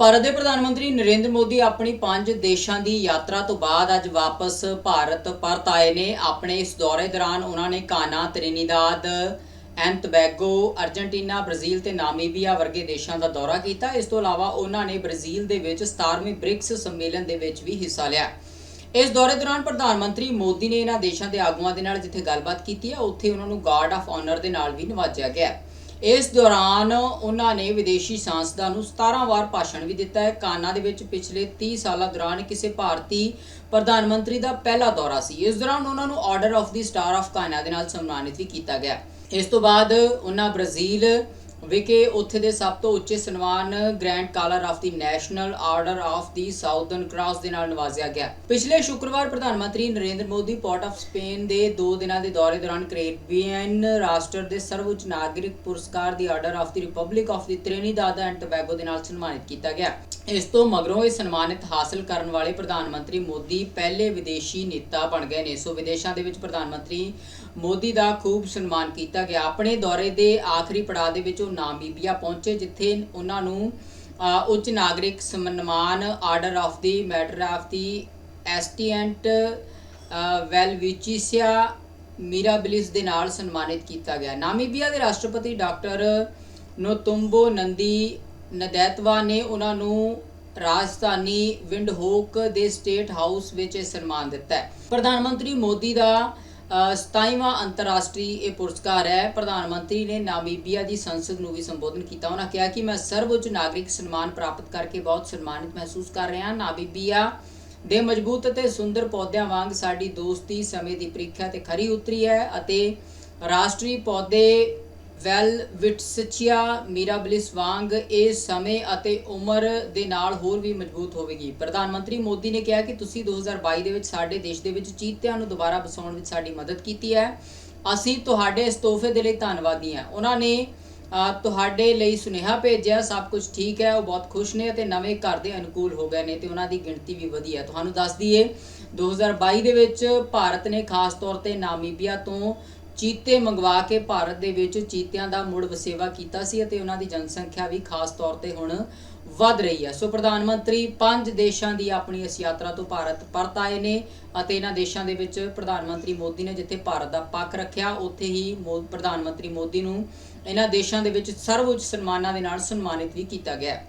ਭਾਰਤ ਦੇ ਪ੍ਰਧਾਨ ਮੰਤਰੀ ਨਰਿੰਦਰ ਮੋਦੀ ਆਪਣੀ ਪੰਜ ਦੇਸ਼ਾਂ ਦੀ ਯਾਤਰਾ ਤੋਂ ਬਾਅਦ ਅੱਜ ਵਾਪਸ ਭਾਰਤ ਪਰਤ ਆਏ ਨੇ। ਆਪਣੇ ਇਸ ਦੌਰੇ ਦੌਰਾਨ ਉਹਨਾਂ ਨੇ Ghana, Trinidad and Tobago Argentina, Brazil ਤੇ ਨਾਮੀਬੀਆ ਵਰਗੇ ਦੇਸ਼ਾਂ ਦਾ ਦੌਰਾ ਕੀਤਾ। ਇਸ ਤੋਂ ਇਲਾਵਾ ਉਹਨਾਂ ਨੇ ਬ੍ਰਾਜ਼ੀਲ ਦੇ ਵਿੱਚ 17ਵੇਂ ਬ੍ਰਿਕਸ ਸੰਮੇਲਨ ਦੇ ਵਿੱਚ ਵੀ ਹਿੱਸਾ ਲਿਆ। ਇਸ ਦੌਰੇ ਦੌਰਾਨ ਪ੍ਰਧਾਨ ਮੰਤਰੀ ਮੋਦੀ ਨੇ ਇਹਨਾਂ ਦੇਸ਼ਾਂ ਦੇ ਆਗੂਆਂ ਦੇ ਨਾਲ ਜਿੱਥੇ ਗੱਲਬਾਤ ਕੀਤੀ ਹੈ, ਉੱਥੇ ਉਹਨਾਂ ਨੂੰ ਗਾਰਡ ਆਫ ਆਨਰ ਦੇ ਨਾਲ ਵੀ ਨਵਾਜਿਆ ਗਿਆ। ਇਸ ਦੌਰਾਨ ਉਹਨਾਂ ਨੇ ਵਿਦੇਸ਼ੀ ਸਾਂਸਦਾਂ ਨੂੰ 17 ਵਾਰ ਭਾਸ਼ਣ ਵੀ ਦਿੱਤਾ ਹੈ। ਕਾਨਾ ਦੇ ਵਿੱਚ ਪਿਛਲੇ 30 ਸਾਲਾਂ ਦੌਰਾਨ ਕਿਸੇ ਭਾਰਤੀ ਪ੍ਰਧਾਨ ਮੰਤਰੀ ਦਾ ਪਹਿਲਾ ਦੌਰਾ ਸੀ। ਇਸ ਦੌਰਾਨ ਉਹਨਾਂ ਨੂੰ order of the star of Ghana ਦੇ ਨਾਲ ਸਨਮਾਨਿਤ ਵੀ ਕੀਤਾ ਗਿਆ। ਇਸ ਤੋਂ ਬਾਅਦ ਉਹਨਾਂ ਬ੍ਰਾਜ਼ੀਲ ਵਿਖੇ ਉੱਥੇ ਦੇ ਸਭ ਤੋਂ ਉੱਚੇ ਸਨਮਾਨ grand collar of the national order of the southern cross ਦੇ ਨਾਲ ਨਵਾਜ਼ਿਆ ਗਿਆ। ਪਿਛਲੇ ਸ਼ੁੱਕਰਵਾਰ ਪ੍ਰਧਾਨ ਮੰਤਰੀ Narinder Modi, port of Spain ਦੇ 2 ਦਿਨਾਂ ਦੇ ਦੌਰੇ ਦੌਰਾਨ ਕੈਰੇਬੀਅਨ ਰਾਸ਼ਟਰ ਦੇ ਸਰਵਉੱਚ ਨਾਗਰਿਕ ਪੁਰਸਕਾਰ ਦੀ order of the republic of the Trinidad and Tobago ਦੇ ਨਾਲ ਸਨਮਾਨਿਤ ਕੀਤਾ ਗਿਆ। ਇਸ ਤੋਂ ਮਗਰੋਂ ਇਹ ਸਨਮਾਨਿਤ ਹਾਸਲ ਕਰਨ ਵਾਲੇ ਪ੍ਰਧਾਨ ਮੰਤਰੀ ਮੋਦੀ ਪਹਿਲੇ ਵਿਦੇਸ਼ੀ ਨੇਤਾ ਬਣ ਗਏ ਨੇ। ਸੋ ਵਿਦੇਸ਼ਾਂ ਦੇ ਵਿੱਚ ਪ੍ਰਧਾਨ ਮੰਤਰੀ ਮੋਦੀ ਦਾ ਖੂਬ ਸਨਮਾਨ ਕੀਤਾ ਗਿਆ। ਆਪਣੇ ਦੌਰੇ ਦੇ ਆਖਰੀ ਪੜਾਅ ਦੇ ਵਿੱਚ ਉਹ ਨਾਮੀਬੀਆ ਪਹੁੰਚੇ, ਜਿੱਥੇ ਉਹਨਾਂ ਨੂੰ ਉੱਚ ਨਾਗਰਿਕ ਸਨਮਾਨ, order of the, matter of the, ancient Welwitschia Mirabilis ਦੇ ਨਾਲ ਸਨਮਾਨਿਤ ਕੀਤਾ ਗਿਆ। ਨਾਮੀਬੀਆ ਦੇ ਰਾਸ਼ਟਰਪਤੀ ਡਾਕਟਰ ਨੋਤੁੰਬੋ ਨੰਦੀ ਨਦੈਤਵਾ ਨੇ ਉਹਨਾਂ ਨੂੰ ਰਾਜਧਾਨੀ ਵਿੰਡਹੋਕ ਦੇ ਸਟੇਟ ਹਾਊਸ ਵਿੱਚ ਇਹ ਸਨਮਾਨ ਦਿੱਤਾ ਹੈ। ਪ੍ਰਧਾਨ ਮੰਤਰੀ ਮੋਦੀ ਦਾ 27ਵਾਂ ਅੰਤਰਰਾਸ਼ਟਰੀ ਇਹ ਪੁਰਸਕਾਰ ਹੈ। ਪ੍ਰਧਾਨ ਮੰਤਰੀ ਨੇ ਨਾਮੀਬੀਆ ਦੀ ਸੰਸਦ ਨੂੰ ਵੀ ਸੰਬੋਧਨ ਕੀਤਾ। ਉਹਨਾਂ ਕਿਹਾ ਕਿ ਮੈਂ ਸਰਵਉੱਚ ਨਾਗਰਿਕ ਸਨਮਾਨ ਪ੍ਰਾਪਤ ਕਰਕੇ ਬਹੁਤ ਸਨਮਾਨਿਤ ਮਹਿਸੂਸ ਕਰ ਰਿਹਾ ਹਾਂ। ਨਾਮੀਬੀਆ ਦੇ ਮਜ਼ਬੂਤ ਅਤੇ ਸੁੰਦਰ ਪੌਦਿਆਂ ਵਾਂਗ ਸਾਡੀ ਦੋਸਤੀ ਸਮੇਂ ਦੀ ਪ੍ਰੀਖਿਆ ਤੇ ਖਰੀ ਉਤਰੀ ਹੈ ਅਤੇ ਰਾਸ਼ਟਰੀ ਪੌਦੇ ਵੈਲ ਵਿਟਸਚੀਆ ਮੀਰਾਬਲਿਸ ਵਾਂਗ ਇਹ ਸਮੇਂ ਅਤੇ ਉਮਰ ਦੇ ਨਾਲ ਹੋਰ ਵੀ ਮਜ਼ਬੂਤ ਹੋਵੇਗੀ। ਪ੍ਰਧਾਨ ਮੰਤਰੀ ਮੋਦੀ ਨੇ ਕਿਹਾ ਕਿ ਤੁਸੀਂ 2022 ਦੇ ਵਿੱਚ ਸਾਡੇ ਦੇਸ਼ ਦੇ ਵਿੱਚ ਚੀਤਿਆਂ ਨੂੰ ਦੁਬਾਰਾ ਬਸਾਉਣ ਵਿੱਚ ਸਾਡੀ ਮਦਦ ਕੀਤੀ ਹੈ। ਅਸੀਂ ਤੁਹਾਡੇ ਇਸ ਤੋਹਫੇ ਦੇ ਲਈ ਧੰਨਵਾਦੀ ਹਾਂ। ਉਹਨਾਂ ਨੇ ਤੁਹਾਡੇ ਲਈ ਸੁਨੇਹਾ ਭੇਜਿਆ, ਸਭ ਕੁਝ ਠੀਕ ਹੈ, ਉਹ ਬਹੁਤ ਖੁਸ਼ ਨੇ ਅਤੇ ਨਵੇਂ ਘਰ ਦੇ ਅਨੁਕੂਲ ਹੋ ਗਏ ਨੇ ਤੇ ਉਹਨਾਂ ਦੀ ਗਿਣਤੀ ਵੀ ਵਧੀਆ ਹੈ। ਤੁਹਾਨੂੰ ਦੱਸ ਦਈਏ 2022 ਦੇ ਵਿੱਚ ਭਾਰਤ ਨੇ ਖਾਸ ਤੌਰ ਤੇ ਨਾਮੀਬੀਆ ਤੋਂ ਚੀਤੇ ਮੰਗਵਾ ਕੇ ਭਾਰਤ ਦੇ ਵਿੱਚ ਚੀਤਿਆਂ ਦਾ ਮੁੜ ਵਸੇਵਾ ਕੀਤਾ ਸੀ ਅਤੇ ਉਹਨਾਂ ਦੀ ਜਨਸੰਖਿਆ ਵੀ ਖਾਸ ਤੌਰ ਤੇ ਹੁਣ ਵੱਧ ਰਹੀ ਹੈ। ਸੋ ਪ੍ਰਧਾਨ ਮੰਤਰੀ, ਪੰਜ ਦੇਸ਼ਾਂ ਦੀ ਆਪਣੀ ਇਸ ਯਾਤਰਾ ਤੋਂ ਭਾਰਤ ਪਰਤ ਆਏ ਨੇ ਅਤੇ ਇਹਨਾਂ ਦੇਸ਼ਾਂ ਦੇ ਵਿੱਚ ਪ੍ਰਧਾਨ ਮੰਤਰੀ ਮੋਦੀ ਨੇ ਜਿੱਥੇ ਭਾਰਤ ਦਾ ਪੱਖ ਰੱਖਿਆ, ਉੱਥੇ ਹੀ ਮੋ- ਪ੍ਰਧਾਨ ਮੰਤਰੀ ਮੋਦੀ ਨੂੰ ਇਹਨਾਂ ਦੇਸ਼ਾਂ ਦੇ ਵਿੱਚ ਸਰਵਉੱਚ ਸਨਮਾਨਾਂ ਦੇ ਨਾਲ ਸਨਮਾਨਿਤ ਵੀ ਕੀਤਾ ਗਿਆ